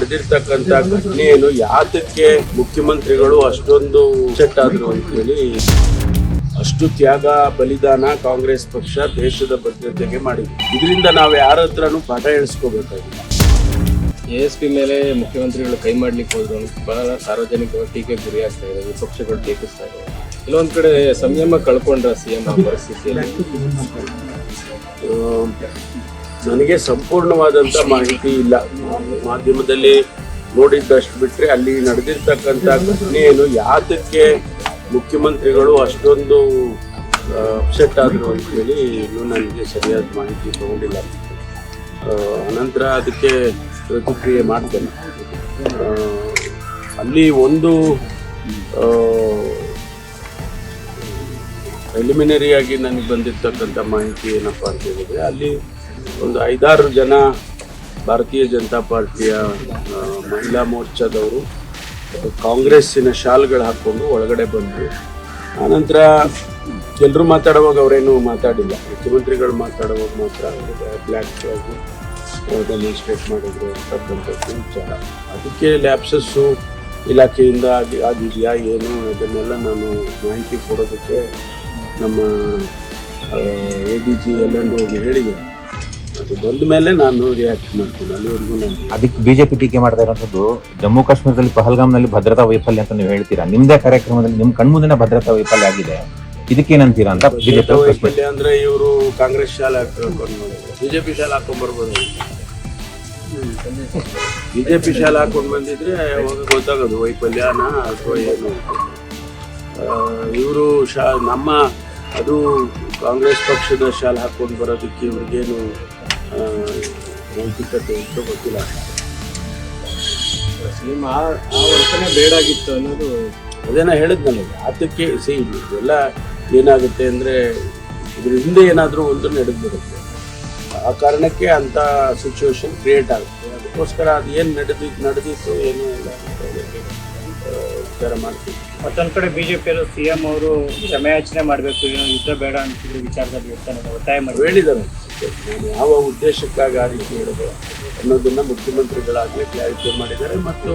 ನಡೆದಿರ್ತಕ್ಕಂಥ ಘಟನೆಯನ್ನು ಯಾತಕ್ಕೆ ಮುಖ್ಯಮಂತ್ರಿಗಳು ಅಷ್ಟೊಂದು ಸೆಟ್ ಆದ್ರು ಅಂತೇಳಿ ಅಷ್ಟು ತ್ಯಾಗ ಬಲಿದಾನ ಕಾಂಗ್ರೆಸ್ ಪಕ್ಷ ದೇಶದ ಭದ್ರತೆಗೆ ಮಾಡಿದೆ. ಇದರಿಂದ ನಾವು ಯಾರ ಹತ್ರನೂ ಪಾಠ ಹೇಳಿಸ್ಕೋಬೇಕಾಗಿಲ್ಲ ಎ ಎಸ್ ಪಿ ಮೇಲೆ ಮುಖ್ಯಮಂತ್ರಿಗಳು ಕೈ ಮಾಡ್ಲಿಕ್ಕೆ ಹೋದ್ರು ಅಂತ ಬಹಳ ಸಾರ್ವಜನಿಕ ಟೀಕೆ ಗುರಿ ಆಗ್ತಾ ಇದೆ ವಿಪಕ್ಷಗಳು ಟೀಕಿಸ್ತಾ ಇದೆ. ಕೆಲವೊಂದ್ ಕಡೆ ಸಂಯಮ ಕಳ್ಕೊಂಡ್ರ ಸಿಎಂ ಪರಿಸ್ಥಿತಿಯಲ್ಲಿ? ನನಗೆ ಸಂಪೂರ್ಣವಾದಂಥ ಮಾಹಿತಿ ಇಲ್ಲ. ಮಾಧ್ಯಮದಲ್ಲಿ ನೋಡಿದ್ದಷ್ಟು ಬಿಟ್ಟರೆ ಅಲ್ಲಿ ನಡೆದಿರ್ತಕ್ಕಂಥ ಘಟನೆಯನ್ನು ಯಾತಕ್ಕೆ ಮುಖ್ಯಮಂತ್ರಿಗಳು ಅಷ್ಟೊಂದು ಅಪ್ಸೆಟ್ ಆದರು ಅಂತೇಳಿ ಇನ್ನೂ ನನಗೆ ಸರಿಯಾದ ಮಾಹಿತಿ ತಗೊಂಡಿಲ್ಲ. ಅನಂತರ ಅದಕ್ಕೆ ಪ್ರತಿಕ್ರಿಯೆ ಮಾಡ್ತೇನೆ. ಅಲ್ಲಿ ಒಂದು ಎಲಿಮಿನರಿಯಾಗಿ ನನಗೆ ಬಂದಿರ್ತಕ್ಕಂಥ ಮಾಹಿತಿ ಏನಪ್ಪ ಅಂತ ಹೇಳಿದರೆ ಅಲ್ಲಿ ಒಂದು ಐದಾರು ಜನ ಭಾರತೀಯ ಜನತಾ ಪಾರ್ಟಿಯ ಮಹಿಳಾ ಮೋರ್ಚಾದವರು ಕಾಂಗ್ರೆಸ್ಸಿನ ಶಾಲ್ಗಳು ಹಾಕ್ಕೊಂಡು ಒಳಗಡೆ ಬಂದರು ಆನಂತರ ಎಲ್ಲರೂ ಮಾತಾಡುವಾಗ ಅವರೇನು ಮಾತಾಡಿಲ್ಲ. ಮುಖ್ಯಮಂತ್ರಿಗಳು ಮಾತಾಡುವಾಗ ಮಾತ್ರ ಬ್ಲ್ಯಾಕ್ ಡೆಮಾನ್ಸ್ಟ್ರೇಟ್ ಮಾಡಿದ್ರು ಅಂತಕ್ಕಂಥದ್ದು ವಿಚಾರ. ಅದಕ್ಕೆ ಲ್ಯಾಬ್ಸಸ್ಸು ಇಲಾಖೆಯಿಂದ ಆಗಿ, ಆಗಿದೆಯಾ ಏನು ಅದನ್ನೆಲ್ಲ ನಾನು ಮಾಹಿತಿ ಕೊಡೋದಕ್ಕೆ ನಮ್ಮ ಎ ಡಿ ಜಿ ಎಲ್ಲರೂ ಹೋಗಿ ಹೇಳಿದೆ. ಅದು ಬಂದ ಮೇಲೆ ನಾನು ರಿಯಾಕ್ಟ್ ಮಾಡ್ತೀನಿ. ಅಲ್ಲಿವರೆಗೂ ನಾನು ಅದಕ್ಕೆ ಬಿಜೆಪಿ ಟೀಕೆ ಮಾಡ್ತಾ ಇರೋಂಥದ್ದು ಜಮ್ಮು ಕಾಶ್ಮೀರದಲ್ಲಿ ಪಹಲ್ಗಾಮ್ನಲ್ಲಿ ಭದ್ರತಾ ವೈಫಲ್ಯ ಅಂತ ನೀವು ಹೇಳ್ತೀರಾ? ನಿಮ್ದೇ ಕಾರ್ಯಕ್ರಮದಲ್ಲಿ ನಿಮ್ ಕಣ್ಮುಂದಿನ ಭದ್ರತಾ ವೈಫಲ್ಯ ಆಗಿದೆ. ಇದಕ್ಕೇನಂತೀರಾ ಅಂತ ಬಿಜೆಪಿ ವೈಫಲ್ಯ ಅಂದ್ರೆ ಇವರು ಕಾಂಗ್ರೆಸ್ ಶಾಲೆ ಹಾಕೊಂಡು ಬಿಜೆಪಿ ಶಾಲೆ ಹಾಕೊಂಡ್ ಬರ್ಬೋದು. ಬಿಜೆಪಿ ಶಾಲೆ ಹಾಕೊಂಡು ಬಂದಿದ್ರೆ ಅವಾಗ ಗೊತ್ತಾಗೋದು ವೈಫಲ್ಯನ ಅಥವಾ ಏನು ಇವರು ಶಾ ನಮ್ಮ ಅದು ಕಾಂಗ್ರೆಸ್ ಪಕ್ಷದ ಶಾಲೆ ಹಾಕೊಂಡು ಬರೋದಕ್ಕೆ ಇವ್ರಿಗೇನು ಗೊತ್ತಿಲ್ಲ ಸಿಎಂ ಆ ಆ ಬೇಡಾಗಿತ್ತು ಅನ್ನೋದು ಅದೇನ ಆತಕ್ಕೆ ಸಿ ಇದೆಲ್ಲ ಏನಾಗುತ್ತೆ ಅಂದರೆ ಇದ್ರ ಹಿಂದೆ ಏನಾದರೂ ಒಂದು ನಡೆದ್ಬಿಡುತ್ತೆ. ಆ ಕಾರಣಕ್ಕೆ ಅಂಥ ಸಿಚುವೇಶನ್ ಕ್ರಿಯೇಟ್ ಆಗುತ್ತೆ. ಅದಕ್ಕೋಸ್ಕರ ಅದು ಏನು ನಡೆದಿತ್ತು ನಡೆದಿತ್ತು ಏನು ಇಲ್ಲ ಅಂತ ವಿಚಾರ ಮಾಡ್ತೀವಿ. ಮತ್ತೊಂದ್ ಕಡೆ ಬಿಜೆಪಿಯವರು ಸಿಎಂ ಅವರು ಕ್ಷಮೆಯಾಚನೆ ಮಾಡಬೇಕು ಏನು ಯುದ್ಧ ಬೇಡ ಅಂತಿದ್ರು ವಿಚಾರದಲ್ಲಿ ಇರ್ತಾನೆ ಒತ್ತಾಯ ಮಾಡಿ ಹೇಳಿದ್ದಾರೆ. ಯಾವ ಉದ್ದೇಶಕ್ಕಾಗಿ ಆ ರೀತಿ ಹೇಳಿದೆ ಅನ್ನೋದನ್ನ ಮುಖ್ಯಮಂತ್ರಿಗಳಾಗಲಿ ಕ್ಲಾರಿಫೈ ಮಾಡಿದ್ದಾರೆ ಮತ್ತು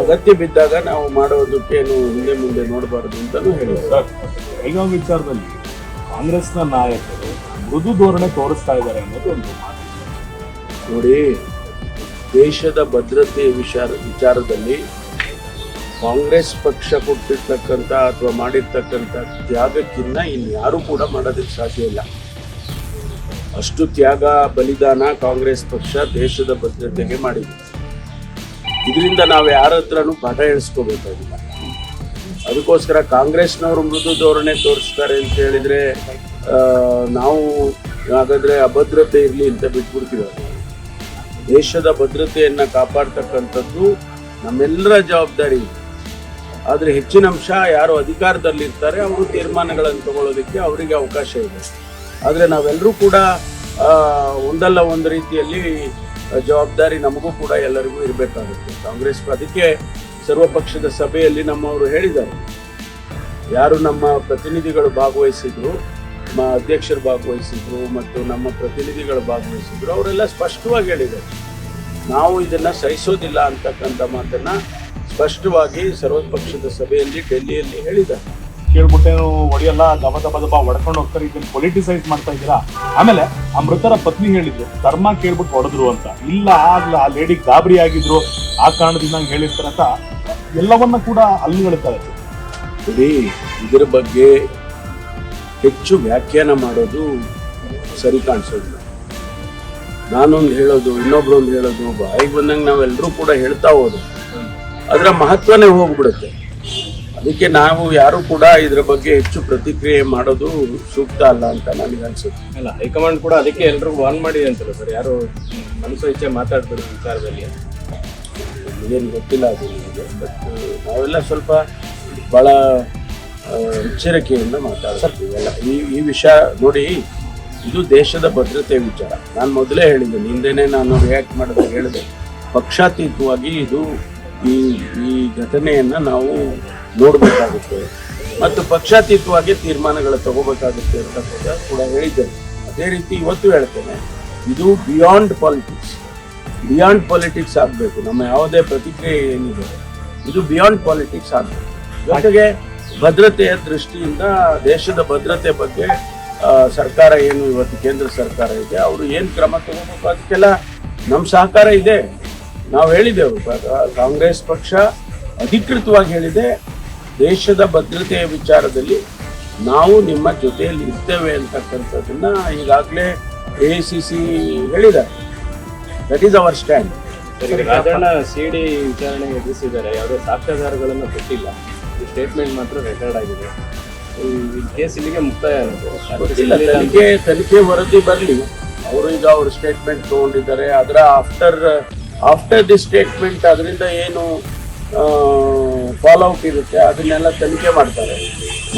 ಅಗತ್ಯ ಬಿದ್ದಾಗ ನಾವು ಮಾಡೋದಕ್ಕೇನು ಹಿಂದೆ ಮುಂದೆ ನೋಡಬಾರದು ಅಂತಲೂ ಹೇಳಿದ್ದಾರೆ. ಈಗ ವಿಚಾರದಲ್ಲಿ ಕಾಂಗ್ರೆಸ್ನ ನಾಯಕರು ಮೃದು ಧೋರಣೆ ತೋರಿಸ್ತಾ ಇದ್ದಾರೆ ಅನ್ನೋದು ಒಂದು ಮಾತು. ನೋಡಿ ದೇಶದ ಭದ್ರತೆ ವಿಚಾರ ವಿಚಾರದಲ್ಲಿ ಕಾಂಗ್ರೆಸ್ ಪಕ್ಷ ಕೊಟ್ಟಿರ್ತಕ್ಕಂಥ ಅಥವಾ ಮಾಡಿರ್ತಕ್ಕಂಥ ತ್ಯಾಗಕ್ಕಿನ್ನ ಇನ್ಯಾರೂ ಕೂಡ ಮಾಡೋದಕ್ಕೆ ಸಾಧ್ಯ ಇಲ್ಲ. ಅಷ್ಟು ತ್ಯಾಗ, ಬಲಿದಾನ ಕಾಂಗ್ರೆಸ್ ಪಕ್ಷ ದೇಶದ ಭದ್ರತೆಗೆ ಮಾಡಿದೆ. ಇದರಿಂದ ನಾವು ಯಾರ ಹತ್ರನೂ ಪಾಠ ಹೇಳಿಸ್ಕೋಬೇಕಾಗಿಲ್ಲ ಅದಕ್ಕೋಸ್ಕರ ಕಾಂಗ್ರೆಸ್ನವರು ಮೃದು ಧೋರಣೆ ತೋರಿಸ್ತಾರೆ ಅಂತ ಹೇಳಿದ್ರೆ ನಾವು ಹಾಗಾದ್ರೆ ಅಭದ್ರತೆ ಇರಲಿ ಅಂತ ಬಿಟ್ಬಿಡ್ತೀವಿ ದೇಶದ ಭದ್ರತೆಯನ್ನು ಕಾಪಾಡ್ತಕ್ಕಂಥದ್ದು ನಮ್ಮೆಲ್ಲರ ಜವಾಬ್ದಾರಿ. ಆದರೆ ಹೆಚ್ಚಿನ ಅಂಶ ಯಾರು ಅಧಿಕಾರದಲ್ಲಿರ್ತಾರೆ, ಅವರು ತೀರ್ಮಾನಗಳನ್ನು ತಗೊಳ್ಳೋದಕ್ಕೆ ಅವರಿಗೆ ಅವಕಾಶ ಇದೆ. ಆದರೆ ನಾವೆಲ್ಲರೂ ಕೂಡ ಒಂದಲ್ಲ ಒಂದು ರೀತಿಯಲ್ಲಿ ಜವಾಬ್ದಾರಿ ನಮಗೂ ಕೂಡ ಎಲ್ಲರಿಗೂ ಇರಬೇಕಾಗುತ್ತೆ. ಕಾಂಗ್ರೆಸ್ ಅದಕ್ಕೆ ಸರ್ವಪಕ್ಷದ ಸಭೆಯಲ್ಲಿ ನಮ್ಮವರು ಹೇಳಿದ್ದಾರೆ. ಯಾರು ನಮ್ಮ ಪ್ರತಿನಿಧಿಗಳು ಭಾಗವಹಿಸಿದ್ರು, ನಮ್ಮ ಅಧ್ಯಕ್ಷರು ಭಾಗವಹಿಸಿದ್ರು ಮತ್ತು ನಮ್ಮ ಪ್ರತಿನಿಧಿಗಳು ಭಾಗವಹಿಸಿದ್ರು, ಅವರೆಲ್ಲ ಸ್ಪಷ್ಟವಾಗಿ ಹೇಳಿದ್ದಾರೆ. ನಾವು ಇದನ್ನು ಸಹಿಸೋದಿಲ್ಲ ಅಂತಕ್ಕಂಥ ಮಾತನ್ನ ಸ್ಪಷ್ಟವಾಗಿ ಸರ್ವಪಕ್ಷದ ಸಭೆಯಲ್ಲಿ ಡೆಲ್ಲಿಯಲ್ಲಿ ಹೇಳಿದ್ದಾರೆ ಕೇಳ್ಬಿಟ್ಟೇನು ಒಡೆಯಲ್ಲ ದಬ ದಬ ದಬ ಹೊಡ್ಕೊಂಡು ಹೋಗ್ತಾರೆ ಇದನ್ನ ಪೊಲಿಟಿಸೈಸ್ ಮಾಡ್ತಾ ಇದ್ದೀರಾ? ಆಮೇಲೆ ಆ ಮೃತರ ಪತ್ನಿ ಹೇಳಿದ್ರು ಧರ್ಮ ಕೇಳ್ಬಿಟ್ಟು ಹೊಡೆದ್ರು ಅಂತ. ಇಲ್ಲ ಆಗ್ಲ ಆ ಲೇಡಿ ಗಾಬರಿ ಆಗಿದ್ರು ಆ ಕಾರಣದಿಂದ ಹೇಳಿರ್ತಾರೆ ಅಂತ ಎಲ್ಲವನ್ನ ಕೂಡ ಅಲ್ಲಿ ಹೇಳ್ತಾರೆ. ಇಡೀ ಇದರ ಬಗ್ಗೆ ಹೆಚ್ಚು ವ್ಯಾಖ್ಯಾನ ಮಾಡೋದು ಸರಿ ಕಾಣಿಸೋದಿಲ್ಲ. ನಾನೊಂದು ಹೇಳೋದು ಇನ್ನೊಬ್ರೊಂದು ಹೇಳೋದು ಬಾಯಿಗೆ ಬಂದಂಗೆ ನಾವೆಲ್ಲರೂ ಕೂಡ ಹೇಳ್ತಾ ಹೋದು ಅದರ ಮಹತ್ವನೇ ಹೋಗ್ಬಿಡುತ್ತೆ. ಅದಕ್ಕೆ ನಾವು ಯಾರು ಕೂಡ ಇದರ ಬಗ್ಗೆ ಹೆಚ್ಚು ಪ್ರತಿಕ್ರಿಯೆ ಮಾಡೋದು ಸೂಕ್ತ ಅಲ್ಲ ಅಂತ ನನಗೆ ಅನ್ಸುತ್ತೆ. ಅಲ್ಲ ಹೈಕಮಾಂಡ್ ಕೂಡ ಅದಕ್ಕೆ ಎಲ್ರಿಗೂ ವಾರ್ನ್ ಮಾಡಿದೆ ಅಂತಾರೆ ಸರ್ ಯಾರು ಮನಸ್ಸು ಇಚ್ಛೆ ಮಾತಾಡ್ತಾರೆ ವಿಚಾರದಲ್ಲಿ ಏನು ಗೊತ್ತಿಲ್ಲ ಅದು ನಿಮಗೆ ಬಟ್ ನಾವೆಲ್ಲ ಸ್ವಲ್ಪ ಭಾಳ ಎಚ್ಚರಿಕೆಯಿಂದ ಮಾತಾಡ್ತೀವಿ. ಎಲ್ಲ ಈ ಈ ವಿಷಯ ನೋಡಿ ಇದು ದೇಶದ ಭದ್ರತೆ ವಿಚಾರ. ನಾನು ಮೊದಲೇ ಹೇಳಿದ್ದೇನೆ ಹಿಂದೆನೇ ನಾನು ರಿಯಾಕ್ಟ್ ಮಾಡಿದಾಗ ಹೇಳಿದೆ ಪಕ್ಷಾತೀತವಾಗಿ ಇದು ಈ ಈ ಘಟನೆಯನ್ನು ನಾವು ನೋಡಬೇಕಾಗುತ್ತೆ. ಮತ್ತು ಪಕ್ಷಾತೀತವಾಗಿ ತೀರ್ಮಾನಗಳು ತಗೋಬೇಕಾಗುತ್ತೆ ಅಂತ ಕೂಡ ಹೇಳಿದ್ದೇನೆ. ಅದೇ ರೀತಿ ಇವತ್ತು ಹೇಳ್ತೇನೆ, ಇದು ಬಿಯಾಂಡ್ ಪಾಲಿಟಿಕ್ಸ್ ಬಿಯಾಂಡ್ ಪಾಲಿಟಿಕ್ಸ್ ಆಗಬೇಕು. ನಮ್ಮ ಯಾವುದೇ ಪ್ರತಿಕ್ರಿಯೆ ಏನಿದೆ, ಇದು ಬಿಯಾಂಡ್ ಪಾಲಿಟಿಕ್ಸ್ ಆಗಬೇಕು. ಜೊತೆಗೆ ಭದ್ರತೆಯ ದೃಷ್ಟಿಯಿಂದ ದೇಶದ ಭದ್ರತೆ ಬಗ್ಗೆ ಸರ್ಕಾರ ಏನು, ಇವತ್ತು ಕೇಂದ್ರ ಸರ್ಕಾರ ಇದೆ, ಅವರು ಏನು ಕ್ರಮ ತಗೋಬೇಕು, ಅದಕ್ಕೆಲ್ಲ ನಮ್ಮ ಸಹಕಾರ ಇದೆ. ನಾವು ಹೇಳಿದೆವು ಕಾಂಗ್ರೆಸ್ ಪಕ್ಷ ಅಧಿಕೃತವಾಗಿ ಹೇಳಿದೆ ದೇಶದ ಭದ್ರತೆಯ ವಿಚಾರದಲ್ಲಿ ನಾವು ನಿಮ್ಮ ಜೊತೆಯಲ್ಲಿ ಇರ್ತೇವೆ ಅಂತಕ್ಕಂಥದ್ದನ್ನ ಈಗಾಗಲೇ ಎ ಸಿ ಸಿ ಹೇಳಿದ್ದಾರೆ. That is our stand Rajanna CD ವಿಚಾರಣೆ ಎದುರಿಸಿದ್ದಾರೆ. ಯಾವುದೇ ಸಾಕ್ಷ್ಯಾಧಾರಗಳನ್ನು ಕೊಟ್ಟಿಲ್ಲ. ಈ ಸ್ಟೇಟ್ಮೆಂಟ್ ಮಾತ್ರ ರೆಕಾರ್ಡ್ ಆಗಿದೆ. ಈ ಕೇಸ್ ಇಲ್ಲಿಗೆ ಮುಕ್ತಾಯ ತನಿಖೆ ತನಿಖೆ ವರದಿ ಬರಲಿ. ಅವರು ಈಗ ಅವ್ರ ಸ್ಟೇಟ್ಮೆಂಟ್ ತಗೊಂಡಿದ್ದಾರೆ. ಅದರ ಆಫ್ಟರ್ ಆಫ್ಟರ್ ದಿ ಸ್ಟೇಟ್ಮೆಂಟ್ ಅದರಿಂದ ಏನು ಫಾಲೋಅಪ್ ಇರುತ್ತೆ ಅದನ್ನೆಲ್ಲ ತನಿಖೆ ಮಾಡ್ತಾರೆ.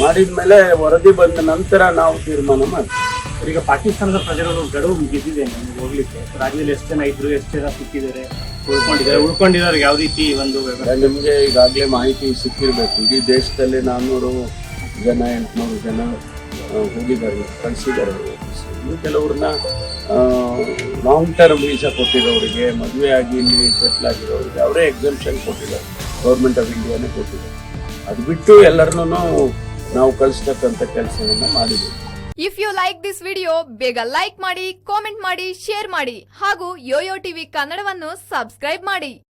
ಮಾಡಿದ ಮೇಲೆ ವರದಿ ಬಂದ ನಂತರ ನಾವು ತೀರ್ಮಾನ ಮಾಡ್ತೀವಿ. ಈಗ ಪಾಕಿಸ್ತಾನದ ಪ್ರಜೆಗಳು ಗಡುವು ಮುಗಿದಿದೆ ನಮ್ಗೆ ಹೋಗ್ಲಿಕ್ಕೆ. ರಾಜ್ಯದಲ್ಲಿ ಎಷ್ಟು ಜನ ಇದ್ರು ಎಷ್ಟು ಜನ ಸಿಕ್ಕಿದ್ದಾರೆ ಉಳ್ಕೊಂಡಿದ್ದಾರೆ. ಉಳ್ಕೊಂಡಿದ್ದಾರೆ ಯಾವ ರೀತಿ ಒಂದು ನಿಮಗೆ ಈಗಾಗಲೇ ಮಾಹಿತಿ ಸಿಕ್ಕಿರಬೇಕು. ಇಡೀ ದೇಶದಲ್ಲಿ ನಾನ್ನೂರು ಜನ ಎಂಟುನೂರು ಜನ ಹೋಗಿದ್ದಾರೆ ಕಳಿಸಿದ್ದಾರೆ. ಇನ್ನು ಕೆಲವ್ರನ್ನ ಲಾಂಗ್ ಟರ್ಮ್ ವೀಸಾ ಕೊಟ್ಟಿರೋರಿಗೆ, ಮದುವೆ ಆಗಿ ಇಲ್ಲಿ ಸೆಟ್ಲ್ ಆಗಿರೋರಿಗೆ ಅವರೇ ಎಕ್ಸಮ್ಷನ್ ಕೊಟ್ಟಿದ್ದಾರೆ. ಗೌರ್ಮೆಂಟ್ ಆಫ್ ಇಂಡಿಯಾನೇ ಕೊಟ್ಟಿದ್ದಾರೆ. ಅದು ಬಿಟ್ಟು ಎಲ್ಲರನ್ನೂ ನಾವು ಕಳಿಸ್ತಕ್ಕಂಥ ಕೆಲಸವನ್ನ ಮಾಡಿದ್ದೀವಿ. If you like this video ಬೇಗ ಲೈಕ್ ಮಾಡಿ ಕಾಮೆಂಟ್ ಮಾಡಿ ಶೇರ್ ಮಾಡಿ, ಹಾಗೂ ಯೋಯೋ ಟಿವಿ ಕನ್ನಡವನ್ನು ಸಬ್ಸ್ಕ್ರೈಬ್ ಮಾಡಿ.